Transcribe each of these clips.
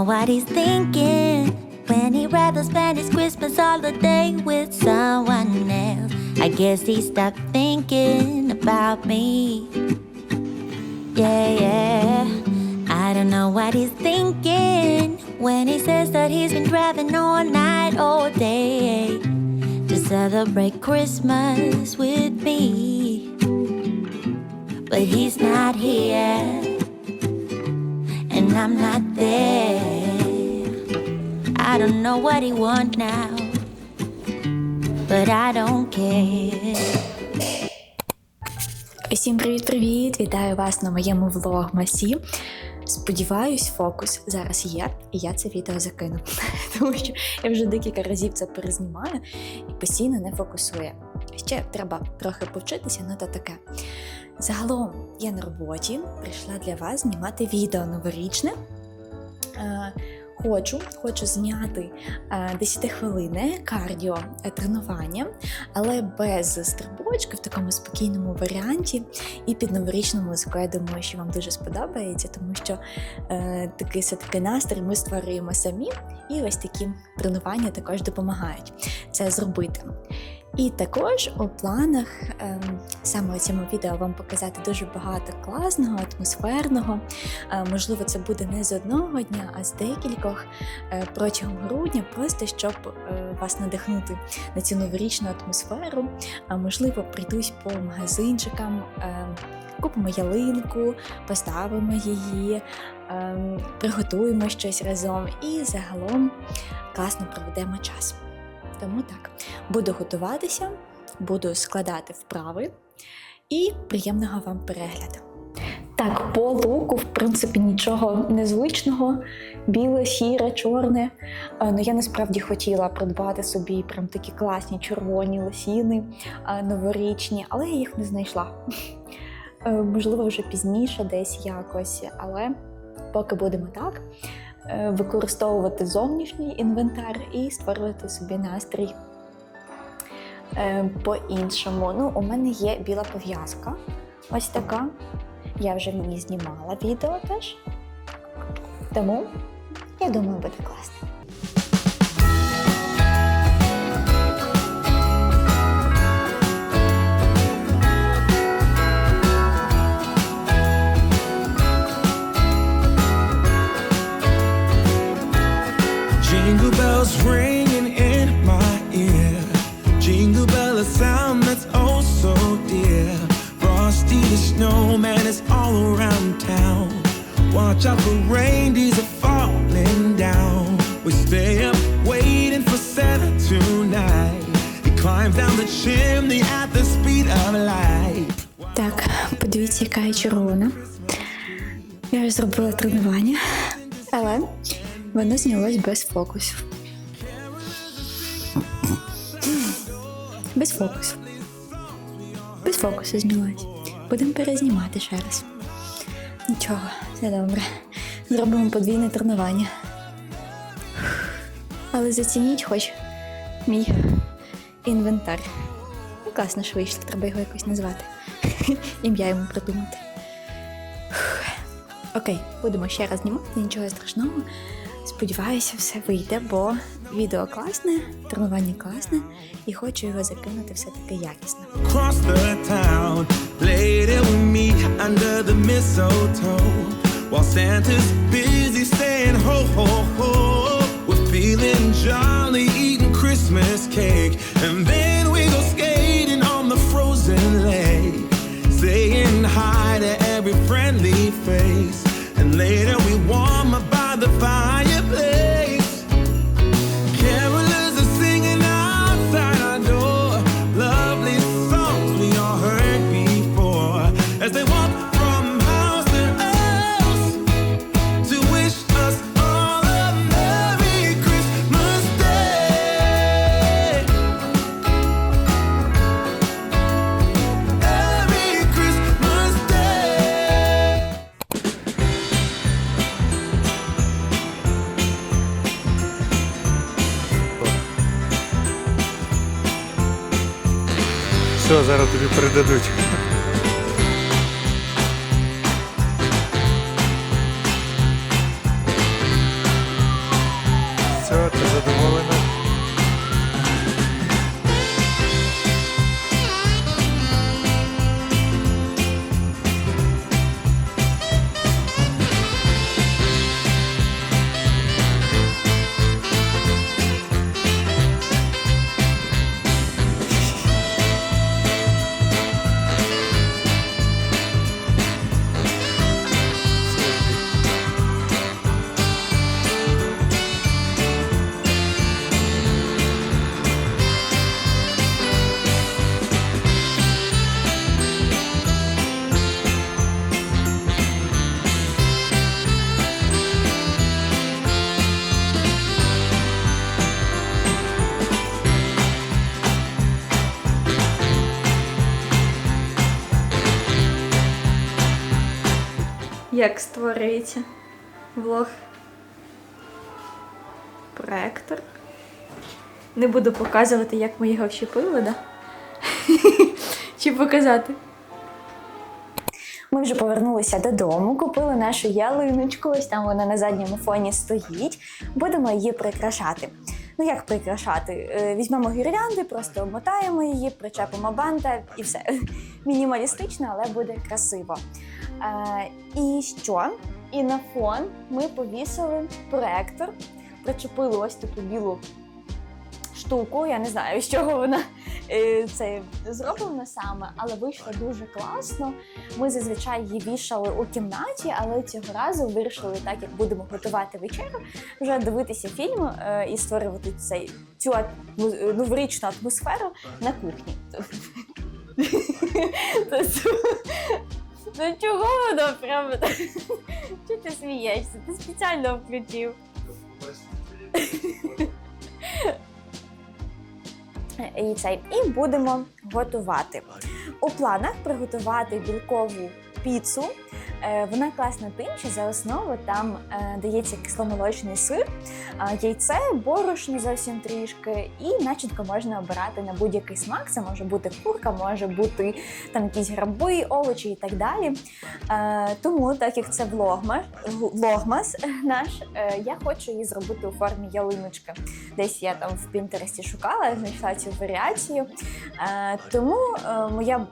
what he's thinking when he'd rather spend his Christmas holiday with someone else. I guess he stopped thinking about me. Yeah, yeah. I don't know what he's thinking when he says that he's been driving all night, all day to celebrate Christmas with me. But he's not here, and I'm not there. I don't know what he wants now, but I don't care. Усім привіт-привіт! Вітаю вас на моєму влогмасі. Сподіваюсь, фокус зараз є, і я це відео закину. Тому що я вже декілька разів це перезнімаю і постійно не фокусує. Ще треба трохи повчитися, ну то таке. Загалом я на роботі прийшла для вас знімати відео новорічне. Е, Хочу, хочу зняти е, 10 хвилини кардіо е, тренування, але без стрибочки в такому спокійному варіанті і під новорічну музику. Я думаю, що вам дуже сподобається, тому що е, такий все-таки настрій ми створюємо самі, і ось такі тренування також допомагають це зробити. І також у планах ем, саме у цьому відео вам показати дуже багато класного, атмосферного. Е, можливо, це буде не з одного дня, а з декількох е, протягом грудня, просто щоб е, вас надихнути на цю новорічну атмосферу. Можливо, прийдусь по магазинчикам, купимо ялинку, поставимо її, приготуємо щось разом і загалом класно проведемо час. Тому так, буду готуватися, буду складати вправи і приємного вам перегляду. Так, по луку, в принципі, нічого незвичного. Біле, сіре, чорне. Ну, я насправді хотіла придбати собі прям такі класні червоні лосіни новорічні, але я їх не знайшла. Е, Можливо, вже пізніше, десь якось, але поки будемо так. Е, Використовувати зовнішній інвентар і створювати собі настрій е, по-іншому. Ну, у мене є біла пов'язка. Ось така. Я вже ній знімала відео теж. Тому я думаю, буде класно. Так, подивіться, яка я червона. Я вже зробила тренування, але воно знялось без фокусу. Без фокусу. Без фокусу знялось. Будемо перезнімати ще раз. Нічого, все добре. Зробимо подвійне тренування. Але зацініть хоч мій інвентар. Ну, класно ж вийшло, треба його якось назвати. Ім'я йому придумати. Окей, будемо ще раз знімати, нічого страшного. Сподіваюся, все вийде, бо відео класне, тренування класне, і хочу його закинути все-таки якісно. Across the town. Later we meet under the mistletoe. While Santa's busy saying ho ho ho. We're feeling jolly, eating Christmas cake. And then we go skating on the frozen lake. Saying hi to every friendly face. And later зараз тобі передадуть. Все, ти задоволена? Як створюється влог? Проектор. Не буду показувати, як ми його вщепили, да? Чи показати? Ми вже повернулися додому, купили нашу ялиночку, ось там вона на задньому фоні стоїть. Будемо її прикрашати. Ну як прикрашати? Е, Візьмемо гірлянди, просто обмотаємо її, причепимо банта і все. Мінімалістично, але буде красиво. Е, і що? І на фон ми повісили проектор, причепили ось таку білу штуку. Я не знаю, з чого вона е, це зроблена саме, але вийшло дуже класно. Ми зазвичай її вішали у кімнаті, але цього разу вирішили, так як будемо готувати вечерю, вже дивитися фільм е, і створювати цей цю новорічну атмосферу на кухні. Ну чого воно прямо так? Чого ти смієшся? Ти спеціально включив. І, цей, і будемо готувати. У планах приготувати білкову піцу. Е, Вона класна тим, що за основу там е, дається кисломолочний сир, яйце, борошно зовсім трішки, і начинку можна обирати на будь-який смак. Це може бути курка, може бути там якісь гриби, овочі і так далі. Е, тому, так як це влогмас, влогмас наш, я хочу її зробити у формі ялиночки. Десь я там в Пінтересті шукала, знайшла цю варіацію. Тому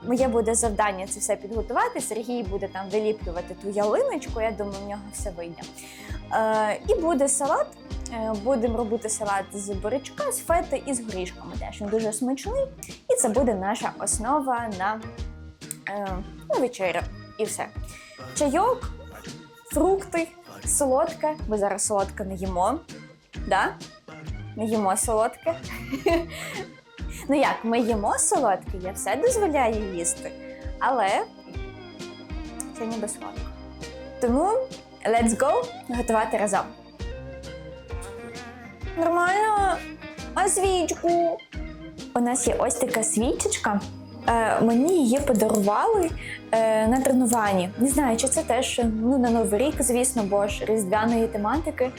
моє буде завдання це все підготувати. Сергій буде там виліплювати ту ялиночку. Я думаю, в нього все вийде. Е, і буде салат. Е, Будемо робити салат з бурячка, з фети і з горішками. Теж він дуже смачний. І це буде наша основа на, е, на вечерю. І все. Чайок, фрукти, солодке. Ми зараз солодке не їмо. Да? Не їмо солодке. ну як, ми їмо солодке, я все дозволяю їсти. Але це ніби солодко. Тому let's go готувати разом. Нормально. А свічку? У нас є ось така свічечка. Е, мені її подарували е, на тренуванні. Не знаю, чи це теж ну, на Новий рік, звісно, бо ж різдвяної тематики.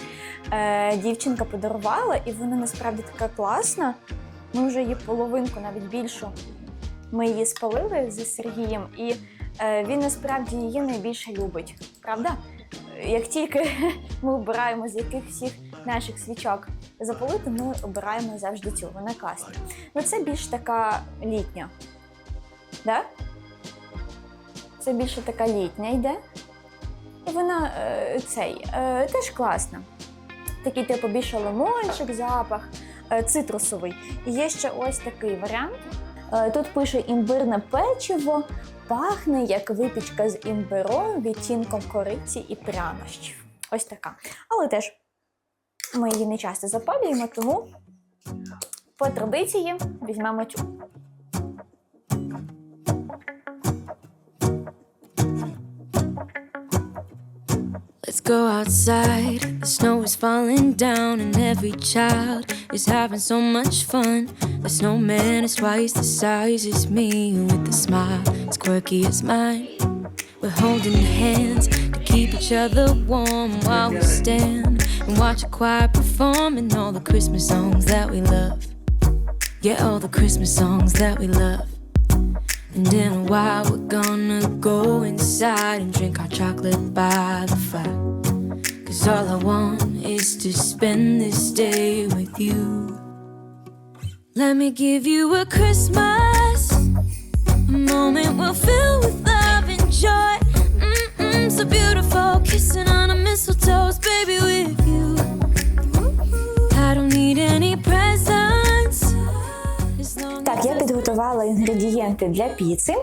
Е, дівчинка подарувала, і вона насправді така класна. Ми вже її половинку, навіть більшу. Ми її спалили зі Сергієм, і він насправді її найбільше любить. Правда? Як тільки ми обираємо з яких всіх наших свічок запалити, ми обираємо завжди цю. Вона класна. Ну це більш така літня. Да? Це більше така літня йде. І вона е, цей е, теж класна. Такий типу більше лимончик, запах, е, цитрусовий. І є ще ось такий варіант. Е, Тут пише імбирне печиво, пахне як випічка з імбиром, відтінком кориці і прянощів. Ось така. Але теж ми її не часто запалюємо, тому по традиції візьмемо цю. Let's go outside. The snow is falling down, and every child is having so much fun. The snowman is twice the size as me, with a smile as quirky as mine. We're holding hands to keep each other warm while we stand and watch a choir performing all the Christmas songs that we love. Yeah, all the Christmas songs that we love. And in a while, we're gonna go inside and drink our chocolate by the fire. Cause all I want is to spend this day with you. Let me give you a Christmas, a moment we'll fill with love and joy. Mm-mm, so beautiful, kissing on a mistletoe, baby, with підготувала інгредієнти для піци.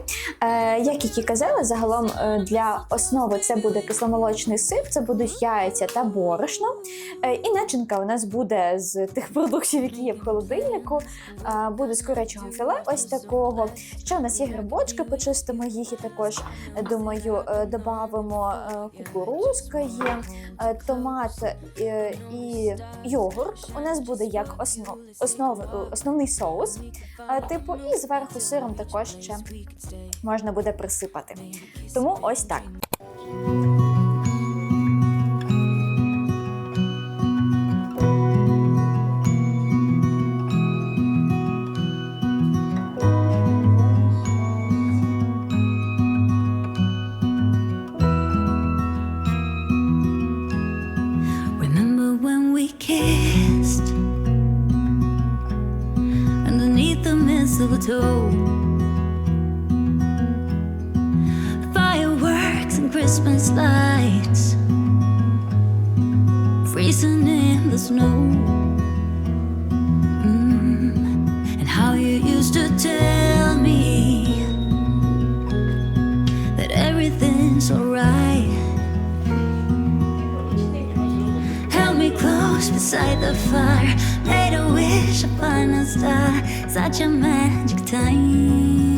Е, як і казала, загалом е, для основи це буде кисломолочний сир, це будуть яйця та борошно. Е, і начинка у нас буде з тих продуктів, які є в холодильнику. Буде з курячого філе, ось такого. Ще у нас є грибочки, почистимо їх і також, думаю, додамо кукурузка є, томат і йогурт. У нас буде як основ, основ, основний соус. Типу, і зверху сиром також ще можна буде присипати. Тому ось так. The mistletoe? Fireworks and Christmas lights freezing in the snow. Mm, And how you used to tell me me close beside the fire. Made a wish upon a star. Such a magic time.